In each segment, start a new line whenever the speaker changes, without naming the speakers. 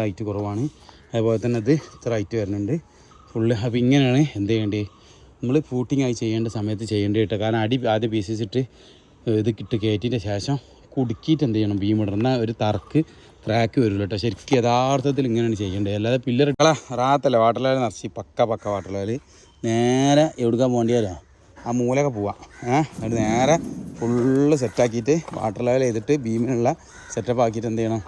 Height കുറവാണ്. അതുപോലെ തന്നെ ഇത് ഇത്ര ഹൈറ്റ് വരുന്നുണ്ട്. ഫുള്ള് അപ്പോൾ ഇങ്ങനെയാണ് എന്ത് ചെയ്യേണ്ടത്? നമ്മൾ പൂട്ടിങ് ആയി ചെയ്യേണ്ട സമയത്ത് ചെയ്യേണ്ടത് കേട്ടോ. കാരണം അടി ആദ്യം പീസിച്ചിട്ട് ഇത് കിട്ടി കയറ്റിന്റെ ശേഷം കുടുക്കിയിട്ട് എന്ത് ചെയ്യണം? ബീം ഒരു തറക്ക് ക്രാക്ക് വരുള്ളൂ കേട്ടോ. ശരിക്കും യഥാർത്ഥത്തിൽ ഇങ്ങനെയാണ് ചെയ്യേണ്ടത്. അല്ലാതെ പില്ലർ ഇട്ടാ റാത്തല്ല. വാട്ടർ ലെവൽ നിറച്ച് പക്ക പക്ക വാട്ടർ ലെവൽ നേരെ എവിടുക്കാൻ പോകേണ്ടിയാലോ ആ മൂലൊക്കെ പോവാം. ഏഹ് എന്നിട്ട് നേരെ ഫുള്ള് സെറ്റാക്കിയിട്ട് വാട്ടർ ലെവൽ ചെയ്തിട്ട് ബീമിനുള്ള സെറ്റപ്പ് ആക്കിയിട്ട് എന്ത് ചെയ്യണം?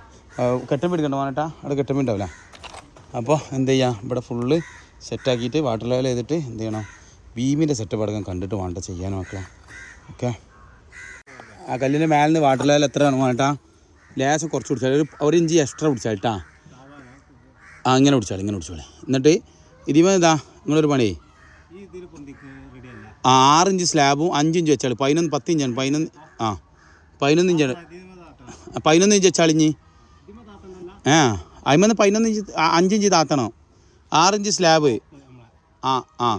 കെട്ടം പിടിക്കണ്ട മോനേട്ടാ. അവിടെ കെട്ടം ഉണ്ടാവില്ല. അപ്പോൾ എന്ത് ചെയ്യാം? ഇവിടെ ഫുള്ള് സെറ്റാക്കിയിട്ട് വാട്ടർ ലെവൽ ചെയ്തിട്ട് എന്ത് ചെയ്യണം? ബീമിന്റെ സെറ്റപ്പ് അടക്കം കണ്ടിട്ട് വേണ്ട ചെയ്യാൻ മക്കളെ ഓക്കെ ആ കല്ലിന്റെ മേലിൽ നിന്ന് വാട്ടർ ലെവൽ എത്ര വേണം വേട്ടാ ലേശം കുറച്ച് പിടിച്ചാൽ ഒരു ഒരു ഇഞ്ച് എക്സ്ട്രാ പിടിച്ചാൽ കേട്ടാ ആ ഇങ്ങനെ പിടിച്ചാൽ ഇങ്ങനെ പിടിച്ചോളെ എന്നിട്ട് ഇതിമേ ഇതാ നിങ്ങളൊരു പണി ആ ആറ് ഇഞ്ച് സ്ലാബും അഞ്ച് ഇഞ്ച് വെച്ചാൽ പതിനൊന്ന് പത്ത് ഇഞ്ചാണ്. പതിനൊന്ന് ആ പതിനൊന്ന് ഇഞ്ചാണ്. പതിനൊന്ന് ഇഞ്ച് വെച്ചാൽ ആ അതിമെന്ന് പതിനൊന്ന് ഇഞ്ച് അഞ്ചിഞ്ച് താത്തണം. ആറിഞ്ച് സ്ലാബ്. ആ ആ.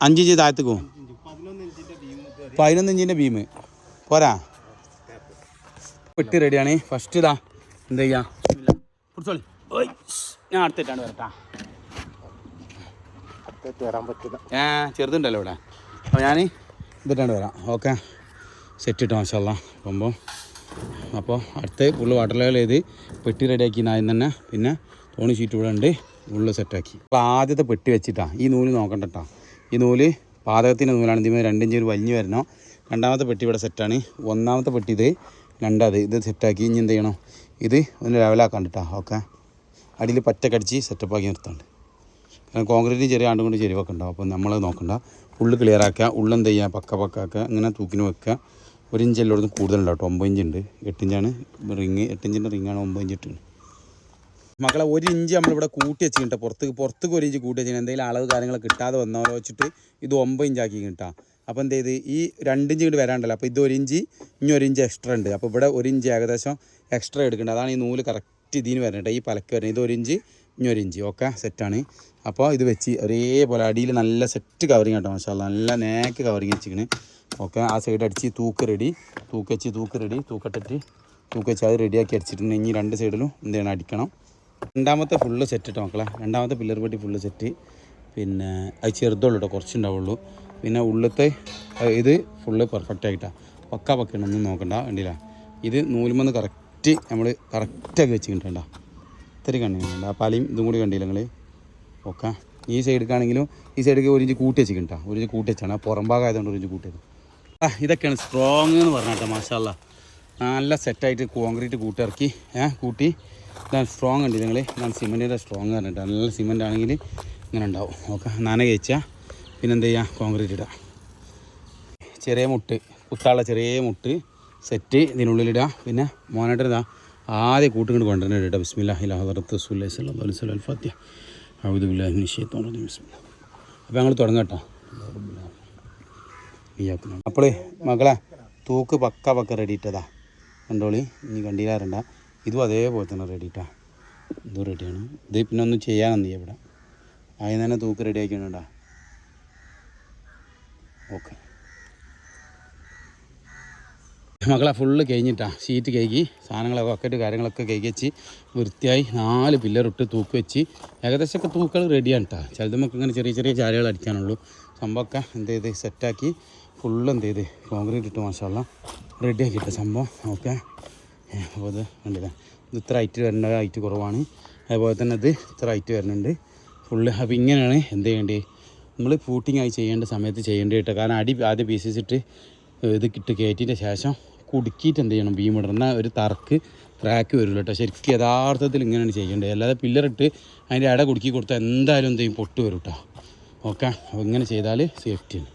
അഞ്ച് ഇഞ്ച് താഴത്തേക്കും. പതിനൊന്ന് ഇഞ്ചിന്റെ ബീം. പോരാ. പെട്ടി റെഡിയാണ്. ഫസ്റ്റ് ഇതാ എന്താ ചെയ്യാ? ഞാൻ അടുത്തിട്ടാണ് വരട്ടാ. ഏ ചെറുതുണ്ടല്ലോ ഇവിടെ. അപ്പോൾ ഞാൻ ഇതിട്ടാണ്ട് വരാം. ഓക്കെ. സെറ്റ് ഇട്ടോ മാഷല്ല അപ്പം അപ്പോൾ അടുത്ത് ഫുള്ള് വാട്ടർ ലെവൽ ചെയ്ത് പെട്ടി റെഡിയാക്കി ആദ്യം തന്നെ. പിന്നെ തോണി ഷീറ്റ് ഇവിടെ ഉണ്ട്. ഫുള്ള് സെറ്റാക്കി അപ്പോൾ ആദ്യത്തെ പെട്ടി വെച്ചിട്ടാണ് ഈ നൂൽ നോക്കണ്ട. ഈ നൂൽ പാതകത്തിന്റെ നൂലാണ്. ഇതിന് രണ്ടിഞ്ച് ഒരു വലിഞ്ഞ് വരണോ. രണ്ടാമത്തെ പെട്ടി ഇവിടെ സെറ്റാണ് ഒന്നാമത്തെ പെട്ടി ഇത് രണ്ടാമത് ഇത്. സെറ്റാക്കി ഇനി എന്ത് ചെയ്യണം? ഇത് ഒന്ന് ലെവലാക്കാണ്ടിട്ടാ ഓക്കെ. അടിയിൽ പറ്റക്കടിച്ച് സെറ്റപ്പാക്കി നിർത്താണ്ട്. കാരണം കോൺക്രീറ്റ് ചെറിയ ആണ്ടും കൊണ്ട് ചെരിവൊക്കെ ഉണ്ടാവും. അപ്പോൾ നമ്മൾ നോക്കണ്ട. ഉള്ളു ക്ലിയർ ആക്കുക. ഉള്ളെന്ത് ചെയ്യുക? പക്ക പക്കാക്കുക. അങ്ങനെ തൂക്കിന് വെക്കുക. ഒരു ഇഞ്ച് എല്ലായിടത്തും കൂടുതലുണ്ട് കേട്ടോ. ഒമ്പത് ഇഞ്ച് ഉണ്ട് എട്ടിഞ്ചാണ് റിങ് എട്ടിഞ്ചിന്റെ റിങ്ങാണ് ഒമ്പത് ഇഞ്ച് ഇട്ടുണ്ട് മക്കളെ ഒരു ഇഞ്ച് നമ്മളിവിടെ കൂട്ടി വെച്ചിട്ട് പുറത്ത് പുറത്തേക്ക് ഒരു ഇഞ്ച് കൂട്ടി വെച്ചിട്ട് എന്തെങ്കിലും അളവ് കാര്യങ്ങൾ കിട്ടാതെ വന്നാലോ വെച്ചിട്ട് ഇത് ഒമ്പത് ഇഞ്ചാക്കി കിട്ടാം അപ്പോൾ എന്ത് ചെയ്ത് ഈ രണ്ടിഞ്ച് ഇങ്ങോട്ട് വരാണ്ടല്ലോ. അപ്പോൾ ഇത് ഒരു ഇഞ്ച് ഇനി ഒരു ഇഞ്ച് എക്സ്ട്രാ ഉണ്ട് അപ്പോൾ ഇവിടെ ഒരു ഇഞ്ച് ഏകദേശം എക്സ്ട്രാ എടുക്കേണ്ടത് അതാണ് ഈ നൂൽ കറക്റ്റ് ഇതിന് വരുന്നത് ഈ പലക്ക് വരുന്നത് ഇത് ഒരു ഇഞ്ച് ഇനി ഒരു ഇഞ്ചി ഓക്കെ? സെറ്റാണ്. അപ്പോൾ ഇത് വെച്ച് ഒരേപോലെ അടിയിൽ നല്ല സെറ്റ് കവറിങ് കേട്ടോ മാഷാ അല്ലാ. നല്ല നേക്ക് കവറിങ് വെച്ചിരിക്കണ്. ഓക്കെ? ആ സൈഡ് അടിച്ച് തൂക്ക് റെഡി തൂക്ക് വെച്ച് തൂക്ക് റെഡി തൂക്കട്ടിട്ട് തൂക്ക് വെച്ച് അത് റെഡിയാക്കി അടിച്ചിട്ടുണ്ട്. ഇനി രണ്ട് സൈഡിലും എന്ത് ചെയ്യണം? അടിക്കണം. രണ്ടാമത്തെ ഫുള്ള് സെറ്റ് ഇട്ടോ മക്കളെ? രണ്ടാമത്തെ പില്ലർ പെട്ടി ഫുള്ള് സെറ്റ് പിന്നെ അത് ചെറുതുള്ളൂ കേട്ടോ കുറച്ചുണ്ടാവുള്ളൂ പിന്നെ ഉള്ളത്തെ ഇത് ഫുള്ള് പെർഫെക്റ്റ് ആയിട്ടാണ് പക്ക പക്കയാണ്? ഒന്നും നോക്കണ്ട. വേണ്ടിയില്ല ഇത് നൂലുമെന്ന് കറക്റ്റ് നമ്മൾ കറക്റ്റാക്കി വെച്ച് കിട്ടണ്ട ഇത്തിരി കണ്ണിയുണ്ട് ആ പലയും ഇതും കൂടി കണ്ടില്ല നിങ്ങൾ ഓക്കെ ഈ സൈഡിലേക്കാണെങ്കിലും ഈ സൈഡിലേക്ക് ഒരു ഇഞ്ച് കൂട്ടി വെച്ചിട്ടുണ്ടാ ഒരു ഇഞ്ച് കൂട്ടി വെച്ചാണ്. പുറം ഭാഗം ആയതുകൊണ്ട് ഒരു ഇഞ്ച് കൂട്ടി വെച്ചു ആ ഇതൊക്കെയാണ് സ്ട്രോങ് എന്ന് പറഞ്ഞാട്ടോ മാഷാല്ല നല്ല സെറ്റായിട്ട് കോൺക്രീറ്റ് കൂട്ടിറക്കി ഏ കൂട്ടി. ഇതാണ് സ്ട്രോങ് ഉണ്ട് നിങ്ങൾ ഇതാണ് സിമെന്റിന്റെ സ്ട്രോങ് പറഞ്ഞിട്ട്. നല്ല സിമെന്റ് ആണെങ്കിൽ ഇങ്ങനെ ഉണ്ടാവും. ഓക്കെ നന കഴിച്ചാൽ പിന്നെ എന്ത് ചെയ്യുക കോൺക്രീറ്റ് ഇടുക ചെറിയ മുട്ട് കുത്താനുള്ള ചെറിയ മുട്ട് സെറ്റ് ഇതിനുള്ളിലിടുക പിന്നെ മോനായിട്ട് ഇതാ. ആദ്യം കൂട്ടുകൊണ്ട് കൊണ്ടുവരണം കേട്ടോ ബിസ്മില്ലാഹി ഹദറത്ത് സുല്ലി റജീം. ബിസ്മില്ലാ അപ്പോൾ ഞങ്ങൾ തുടങ്ങട്ടോ കേട്ടോ. അപ്പോൾ മകളെ തൂക്ക് പക്ക പക്ക റെഡി ഇട്ടതാ കണ്ടോളി ഇനി കണ്ടില്ലാറുണ്ട ഇതും അതേപോലെ തന്നെ റെഡി ഇട്ടാ ഇതും റെഡിയാണ്. ഇത് പിന്നെ ഒന്നും ചെയ്യാനൊന്നും ചെയ്യാം ഇവിടെ. ആയി തന്നെ തൂക്ക് റെഡി ആക്കിയിട്ടുണ്ടാ ഓക്കെ. മകളെ ഫുള്ള് കഴിഞ്ഞിട്ടാ ഷീറ്റ് കഴുകി സാധനങ്ങളൊക്കെ ബക്കറ്റ് കാര്യങ്ങളൊക്കെ കഴുകി വെച്ച് വൃത്തിയായി നാല് പില്ലറിട്ട് തൂക്ക് വെച്ച് ഏകദേശമൊക്കെ തൂക്കൾ റെഡിയാണ് കേട്ടോ ചിലത് നമുക്ക് ഇങ്ങനെ ചെറിയ ചെറിയ ചാരകൾ അടിക്കാനുള്ളൂ. സംഭവമൊക്കെ എന്ത് ചെയ്ത് സെറ്റാക്കി ഫുള്ള് എന്ത് ചെയ്ത് കോൺക്രീറ്റ് ഇട്ട് മാഷാള്ള റെഡിയാക്കി ഇട്ട സംഭവം. ഓക്കെ? അപ്പോൾ ഇത് കണ്ടില്ല? ഇത് ഇത്ര ഹൈറ്റ് വരേണ്ട ഹൈറ്റ് കുറവാണ്. അതുപോലെ തന്നെ ഇത് ഇത്ര ഹൈറ്റ് വരുന്നുണ്ട്. ഫുള്ള് അപ്പോൾ ഇങ്ങനെയാണ് എന്ത് ചെയ്യേണ്ടത്? നമ്മൾ പൂട്ടിങ് ആയി ചെയ്യേണ്ട സമയത്ത് ചെയ്യേണ്ടി കേട്ടോ കാരണം അടി ആദ്യം പീസസ് ഇട്ട് ഇത് കിട്ട് കയറ്റിന്റെ ശേഷം കുടുക്കിയിട്ട് എന്ത് ചെയ്യണം? ഇടണം ഒരു തറക്ക് ട്രാക്ക് വരില്ല കേട്ടോ. ശരിക്കും യഥാർത്ഥത്തിൽ ഇങ്ങനെയാണ് ചെയ്യേണ്ടത്. അല്ലാതെ പില്ലറിട്ട് അതിന്റെ ഇട കുടുക്കി കൊടുത്താൽ എന്തായാലും എന്ത് ചെയ്യും? പൊട്ട് വരും കേട്ടോ ഓക്കെ അപ്പോൾ ഇങ്ങനെ ചെയ്താൽ സേഫ്റ്റിയാണ്